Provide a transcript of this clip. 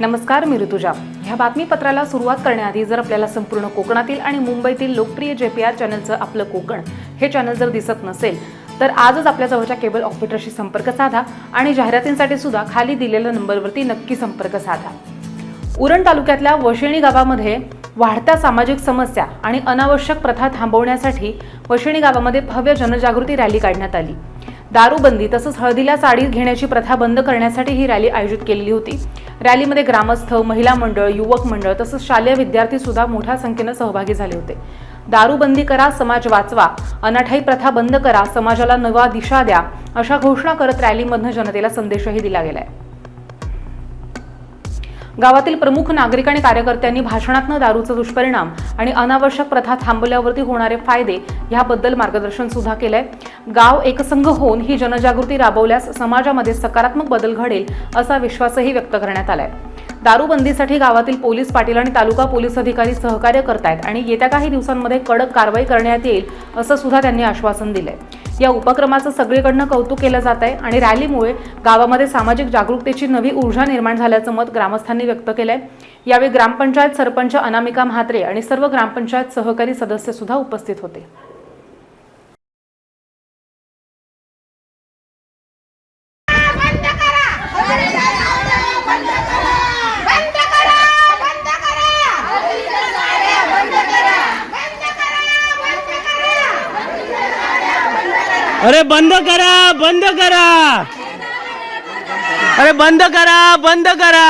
नमस्कार मी ऋतुजा. ह्या बातमीपत्राला सुरुवात करण्याआधी जर आपल्याला संपूर्ण कोकणातील आणि मुंबईतील लोकप्रिय जे पी आर चॅनलचं आपलं कोकण हे चॅनल जर दिसत नसेल तर आजच आपल्या जवळच्या केबल ऑपरेटरशी संपर्क साधा आणि जाहिरातींसाठी सुद्धा खाली दिलेल्या नंबरवरती नक्की संपर्क साधा. उरण तालुक्यातल्या वशिणी गावामध्ये वाढत्या सामाजिक समस्या आणि अनावश्यक प्रथा थांबवण्यासाठी वशिणी गावामध्ये भव्य जनजागृती रॅली काढण्यात आली. दारूबंदी तसंच हळदीला साडी घेण्याची प्रथा बंद करण्यासाठी ही रॅली आयोजित केलेली होती. रॅलीमध्ये ग्रामस्थ महिला मंडळ युवक मंडळ तसंच शालेय विद्यार्थी सुद्धा मोठ्या संख्येनं सहभागी झाले होते. दारूबंदी करा समाज वाचवा अनाठाई प्रथा बंद करा समाजाला नवा दिशा द्या अशा घोषणा करत रॅलीमधनं जनतेला संदेशही दिला गेलाय. गावातील प्रमुख नागरिक आणि कार्यकर्त्यांनी भाषणातनं दारूचा दुष्परिणाम आणि अनावश्यक प्रथा थांबवल्यावरती होणारे फायदे ह्याबद्दल मार्गदर्शन सुद्धा केलंय. गाव एकसंघ होऊन ही जनजागृती राबवल्यास समाजामध्ये सकारात्मक बदल घडेल असा विश्वासही व्यक्त करण्यात आलाय. दारूबंदीसाठी गावातील पोलीस पाटील आणि तालुका पोलीस अधिकारी सहकार्य करतायत आणि येत्या काही दिवसांमध्ये कडक कारवाई करण्यात येईल असं सुद्धा त्यांनी आश्वासन दिलंय. या उपक्रमाचं सगळीकडनं कौतुक केलं जात आहे आणि रॅलीमुळे गावामध्ये सामाजिक जागरूकतेची नवी ऊर्जा निर्माण झाल्याचं मत ग्रामस्थांनी व्यक्त केलंय. यावेळी ग्रामपंचायत सरपंच अनामिका म्हात्रे आणि सर्व ग्रामपंचायत सहकारी सदस्य सुद्धा उपस्थित होते. अरे बंद करा बंद करा. अरे बंद करा बंद करा.